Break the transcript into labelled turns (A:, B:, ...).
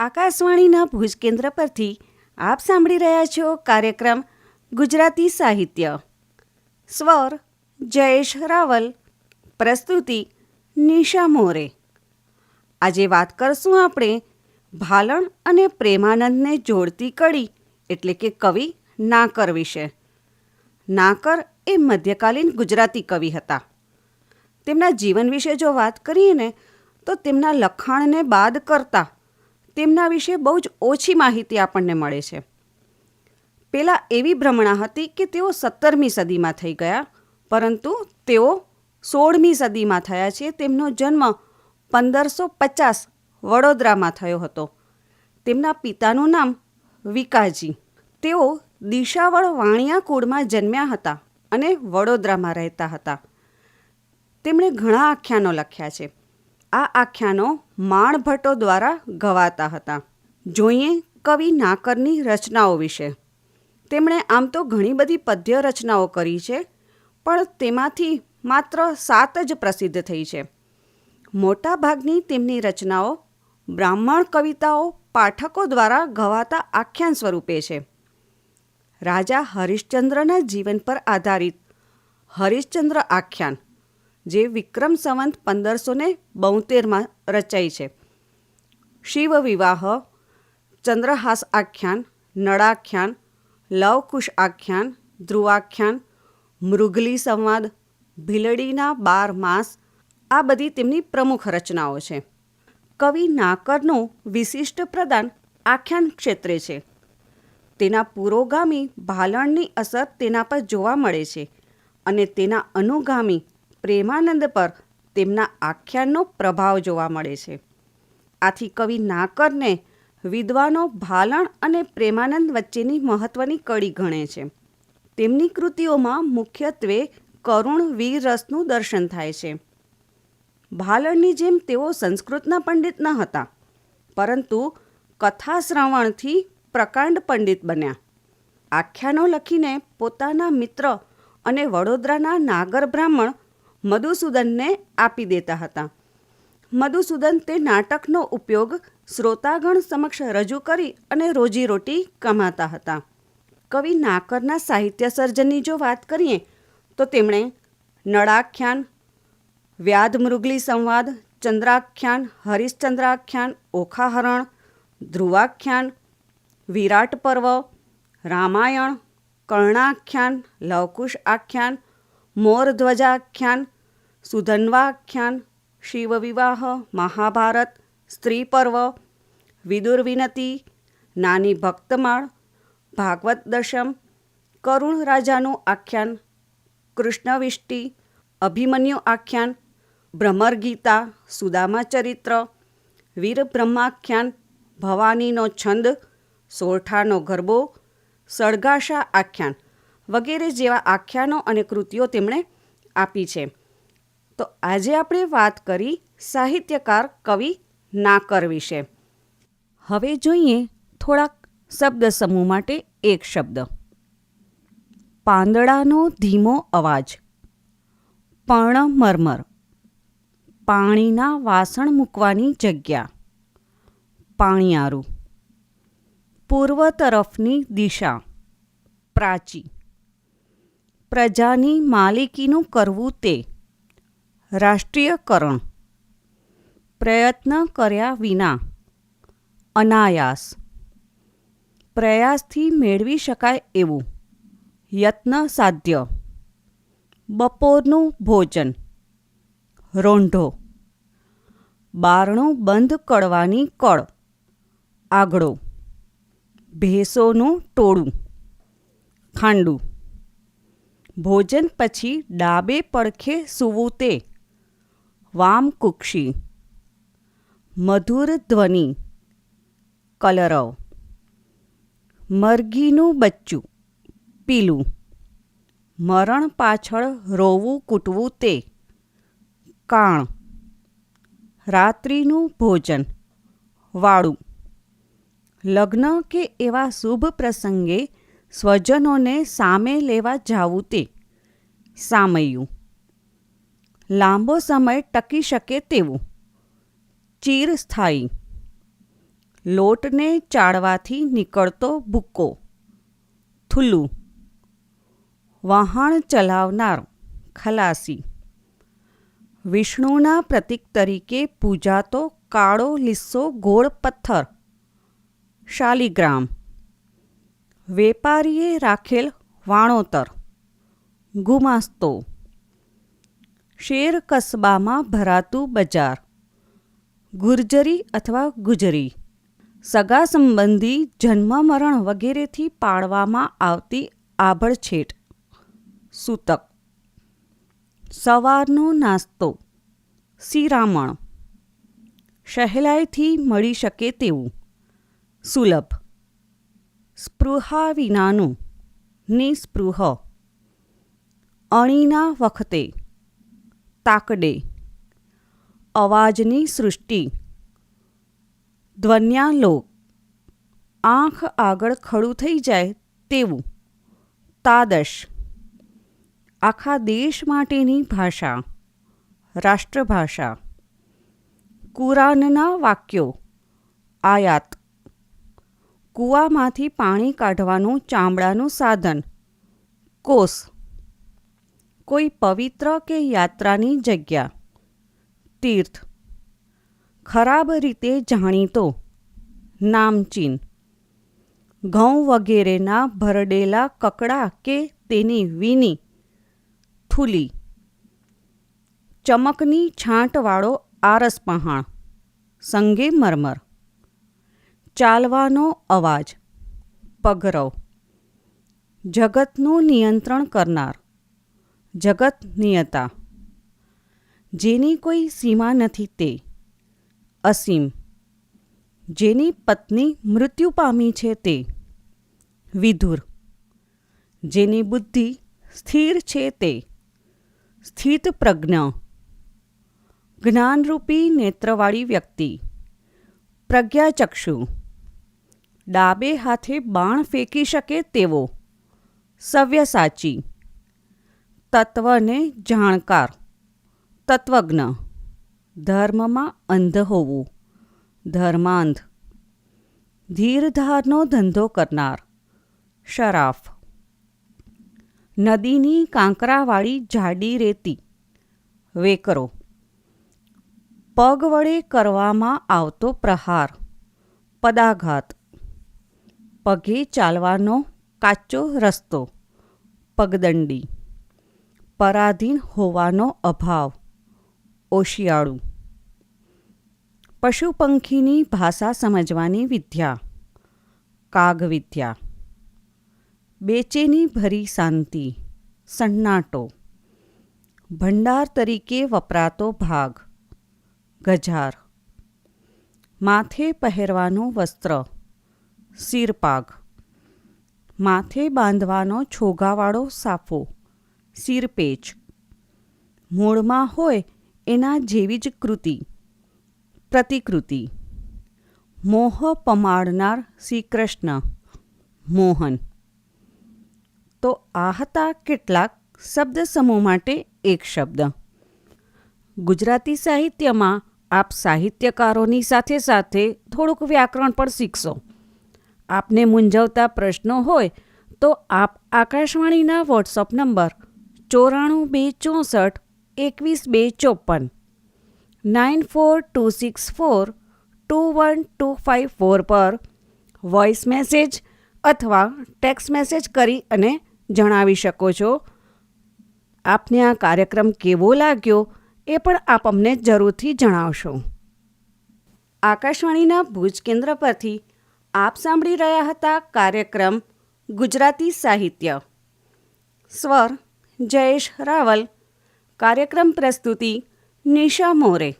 A: આકાશવાણીના ભુજ કેન્દ્ર પરથી આપ સાંભળી રહ્યા છો કાર્યક્રમ ગુજરાતી સાહિત્ય. સ્વર જયેશ રાવલ. પ્રસ્તુતિ નિશા મોરે. આજે વાત કરશું આપણે ભાલણ અને પ્રેમાનંદને જોડતી કડી, એટલે કે કવિ નાકર વિશે. નાકર એ મધ્યકાલીન ગુજરાતી કવિ હતા. તેમના જીવન વિશે જો વાત કરીએ ને, તો તેમના લખાણને બાદ કરતા તેમના વિશે બહુ જ ઓછી માહિતી આપણને મળે છે. પહેલાં એવી ભ્રમણા હતી કે તેઓ સત્તરમી સદીમાં થઈ ગયા, પરંતુ તેઓ સોળમી સદીમાં થયા છે. તેમનો જન્મ પંદરસો પચાસ વડોદરામાં થયો હતો. તેમના પિતાનું નામ વિકાજી. તેઓ દિશાવળ વાણિયા કુળમાં જન્મ્યા હતા અને વડોદરામાં રહેતા હતા. તેમણે ઘણા આખ્યાનો લખ્યા છે. આ આખ્યાનો માણભટ્ટો દ્વારા ગવાતા હતા. જોઈએ કવિ નાકરની રચનાઓ વિશે. તેમણે આમ તો ઘણી બધી પદ્ય રચનાઓ કરી છે, પણ તેમાંથી માત્ર સાત જ પ્રસિદ્ધ થઈ છે. મોટાભાગની તેમની રચનાઓ બ્રાહ્મણ કવિતાઓ પાઠકો દ્વારા ગવાતા આખ્યાન સ્વરૂપે છે. રાજા હરિશ્ચંદ્રના જીવન પર આધારિત હરિશ્ચંદ્ર આખ્યાન. જે વિક્રમ સંવંત પંદરસો ને બોતેરમાં રચાઈ છે. શિવ વિવાહ, ચંદ્રહાસ આખ્યાન, નળાખ્યાન, લવકુશ આખ્યાન, ધ્રુવાખ્યાન, મૃગલી સંવાદ, ભીલડીના બાર માસ, આ બધી તેમની પ્રમુખ રચનાઓ છે. કવિ નાકરનું વિશિષ્ટ પ્રદાન આખ્યાન ક્ષેત્રે છે. તેના પુરોગામી ભાલણની અસર તેના પર જોવા મળે છે અને તેના અનુગામી પ્રેમાનંદ પર તેમના આખ્યાનનો પ્રભાવ જોવા મળે છે. આથી કવિ નાકરને વિદ્વાનો ભાલણ અને પ્રેમાનંદ વચ્ચેની મહત્ત્વની કડી ગણે છે. તેમની કૃતિઓમાં મુખ્યત્વે કરુણ વીર રસનું દર્શન થાય છે. ભાલણની જેમ તેઓ સંસ્કૃતના પંડિત ન હતા, પરંતુ કથા શ્રવણથી પ્રકાંડ પંડિત બન્યા. આખ્યાનો લખીને પોતાના મિત્ર અને વડોદરાના નાગર બ્રાહ્મણ મધુસૂદનને આપી દેતા હતા. મધુસૂદન તે નાટકનો ઉપયોગ શ્રોતાગણ સમક્ષ રજૂ કરી અને રોજીરોટી કમાતા હતા. કવિ નાકરના સાહિત્ય સર્જનની જો વાત કરીએ, તો તેમણે નળાખ્યાન, વ્યાધમૃગલી સંવાદ, ચંદ્રાખ્યાન, હરિશ્ચંદ્રાખ્યાન, ઓખાહરણ, ધ્રુવાખ્યાન, વિરાટ પર્વ, રામાયણ, કર્ણાખ્યાન, લવકુશ આખ્યાન મોરધ્વજાખ્યાન સુધન્વાખ્યાન શિવવિવાહ મહાભારત સ્ત્રી પર્વ વિદુર વિનતી નાની ભક્તમાળ ભાગવત દશમ કરુણ રાજાનું આખ્યાન કૃષ્ણવિષ્ટિ અભિમન્યુ આખ્યાન ભ્રમરગીતા સુદામા ચરિત્ર વીર બ્રહ્માખ્યાન ભવાનીનો છંદ સોરઠાનો ગરબો સળગાશા આખ્યાન વગેરે જેવા આખ્યાનો અને કૃતિઓ તેમણે આપી છે. તો આજે આપણે વાત કરી સાહિત્યકાર કવિ નાકર વિશે. હવે જોઈએ થોડાક શબ્દ સમૂહ માટે એક શબ્દ. પાંદડાનો ધીમો અવાજ. પર્ણ મરમર. પાણીના વાસણ મૂકવાની જગ્યા. પાણીયારું. પૂર્વ તરફની દિશા. પ્રાચી. પ્રજાની માલિકીનું કરવું તે. રાષ્ટ્રીયકરણ. પ્રયત્ન કર્યા વિના. અનાયાસ. પ્રયાસથી મેળવી શકાય એવું. યત્ન સાધ્ય. બપોરનું ભોજન. રોંઢો. બારણું બંધ કરવાની કળ. આગળો. ભેંસોનું ટોળું. ખાંડું. ભોજન પછી ડાબે પડખે સૂવું તે. વામકુક્ષી મધુર ધ્વનિ. કલરવ. મરઘીનું બચ્ચું. પીલું. મરણ પાછળ રોવું કૂટવું તે. કાણ. રાત્રિનું ભોજન. વાળું. લગ્ન કે એવા શુભ પ્રસંગે સ્વજનોને સામે લેવા જાવું તે. સામયું. લાંબો સમય ટકી શકે તેવું. ચીરસ્થાયી લોટને ચાળવાથી નીકળતો ભૂક્કો. થુલ્લું. વહાણ ચલાવનાર. ખલાસી. વિષ્ણુના પ્રતીક તરીકે પૂજાતો કાળો લીસ્સો ગોળ પથ્થર. શાલિગ્રામ. વેપારીએ રાખેલ વાણોતર. ગુમાસ્તો. શેર કસબામાં ભરાતું બજાર. ગુર્જરી અથવા ગુજરી. સગા સંબંધી જન્મ મરણ વગેરેથી પાડવામાં આવતી આભળછેટ. સૂતક. સવારનો નાસ્તો. સિરામણ સહેલાઈથી મળી શકે તેવું. સુલભ. સ્પૃહા વિનાનું નિસ્પૃહ. અણીના વખતે, તાકડે. અવાજની સૃષ્ટિ. ધ્વન્યાલોક. આંખ આગળ ખડું થઈ જાય તેવું. તાદશ. આખા દેશ માટેની ભાષા. રાષ્ટ્રભાષા. કુરાનના વાક્યો. આયાત. કૂવામાંથી પાણી કાઢવાનું ચામડાનું સાધન. કોસ. કોઈ પવિત્ર કે યાત્રાની જગ્યા. તીર્થ. ખરાબ રીતે જાણીતો. નામચીન ઘઉં વગેરેના ભરડેલા કકડા કે તેની વીની થૂલી. ચમકની છાંટવાળો આરસ પહાણ. સંગે મરમર. ચાલવાનો અવાજ. પગરવ. જગતનું નિયંત્રણ કરનાર. જગત નિયતા. જેની કોઈ સીમા નથી તે. અસીમ. જેની પત્ની મૃત્યુ પામી છે તે. વિધુર. જેની બુદ્ધિ સ્થિર છે તે. સ્થિત પ્રજ્ઞ. જ્ઞાનરૂપી નેત્રવાળી વ્યક્તિ. પ્રજ્ઞાચક્ષુ. ડાબે હાથે બાણ ફેંકી શકે તેવો. સવ્યસાચી તત્વને જાણકાર. તત્વજ્ઞ. ધર્મમાં અંધ હોવું. ધર્માંધ. ધીરધારનો ધંધો કરનાર. શરાફ. નદીની કાંકરાવાળી જાડી રેતી. વેકરો. પગ વડે કરવામાં આવતો પ્રહાર. પદાઘાત. પગે ચાલવાનો કાચો રસ્તો. પગદંડી. પરાધીન હોવાનો અભાવ. ઓશિયાળું. પશુ પંખીની ભાષા સમજવાની વિદ્યા. કાગ વિદ્યા બેચેની ભરી શાંતિ. સન્નાટો. ભંડાર તરીકે વપરાતો ભાગ. ગજાર. માથે પહેરવાનું વસ્ત્ર. સિરપાગ માથે બાંધવાનો છોગાવાળો સાફો. સિરપેચ મૂળમાં હોય એના જેવી જ કૃતિ. પ્રતિકૃતિ. મોહ પમાડનાર શ્રી કૃષ્ણ મોહન. તો આ હતા કેટલાક શબ્દ સમૂહ માટે એક શબ્દ. ગુજરાતી સાહિત્યમાં આપ સાહિત્યકારોની સાથે સાથે થોડુંક વ્યાકરણ પણ શીખશો. આપને મૂંઝવતા પ્રશ્નો હોય તો આપ આકાશવાણીના વોટ્સઅપ નંબર ચોરાણું બે ચોસઠ એકવીસ બે ચોપન, nine four two six four two one two five four પર વોઇસ મેસેજ અથવા ટેક્સ્ટ મેસેજ કરી અને જણાવી શકો છો. આપને આ કાર્યક્રમ કેવો લાગ્યો એ પણ આપ અમને જરૂરથી જણાવશો. આકાશવાણીના ભુજ કેન્દ્ર પરથી આપ સાંભળી રહ્યા હતા કાર્યક્રમ ગુજરાતી સાહિત્ય. સ્વર જયેશ રાવલ. કાર્યક્રમ પ્રસ્તુતિ નિશા મોરે.